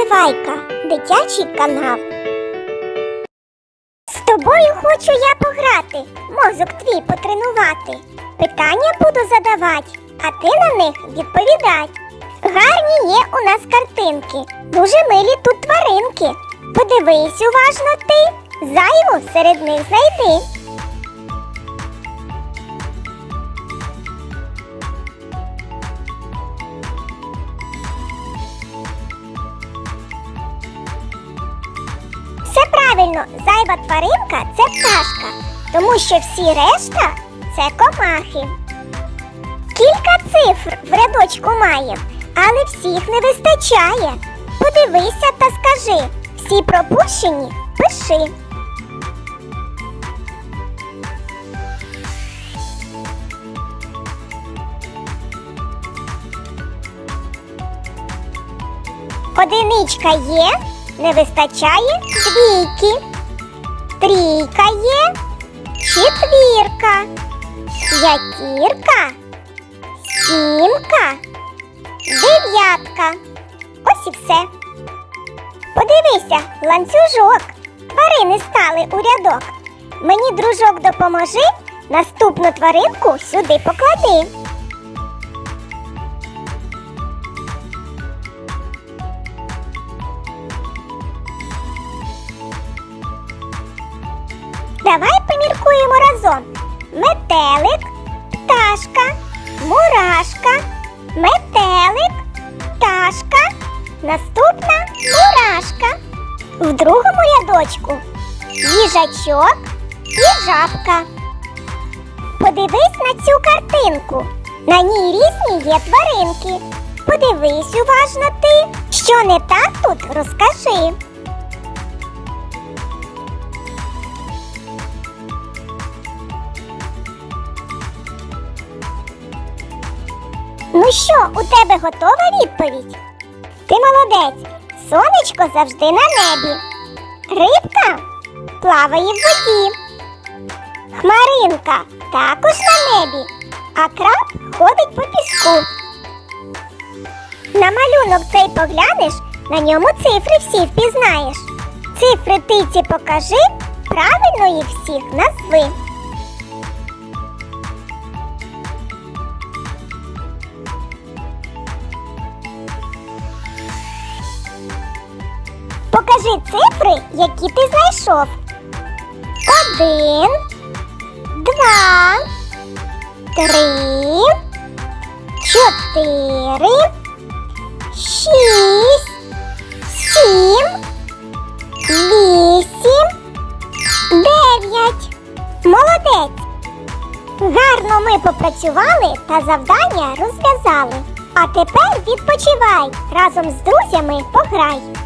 Наливайка, дитячий канал. З тобою хочу я пограти, мозок твій потренувати. Питання буду задавати, а ти на них відповідать. Гарні є у нас картинки, дуже милі тут тваринки. Подивись уважно ти, зайву серед них знайди. Правильно, зайва тваринка це пташка, тому що всі решта це комахи. Кілька цифр в рядочку має, але всіх не вистачає. Подивися та скажи, всі пропущені пиши. Одиничка є, не вистачає двійки. Трійка є, четвірка, п'ятірка, сімка, дев'ятка. Ось і все. Подивися, ланцюжок. Тварини стали у рядок. Мені, дружок, допоможи, наступну тваринку сюди поклади. Поміркуємо. Метелик, пташка, мурашка, метелик, пташка, наступна мурашка. В другому рядочку їжачок і жабка. Подивись на цю картинку. На ній різні є тваринки. Подивись уважно ти. Що не так тут, розкажи. Ну що, у тебе готова відповідь? Ти молодець. Сонечко завжди на небі. Рибка плаває в воді. Хмаринка також на небі, а краб ходить по піску. На малюнок цей поглянеш, на ньому цифри всі впізнаєш. Цифри тиці покажи, правильно їх всіх назви. Покажи цифри, які ти знайшов. Один, два, три, чотири, шість, сім, вісім, дев'ять. Молодець. Гарно ми попрацювали та завдання розв'язали. А тепер відпочивай. Разом з друзями пограй.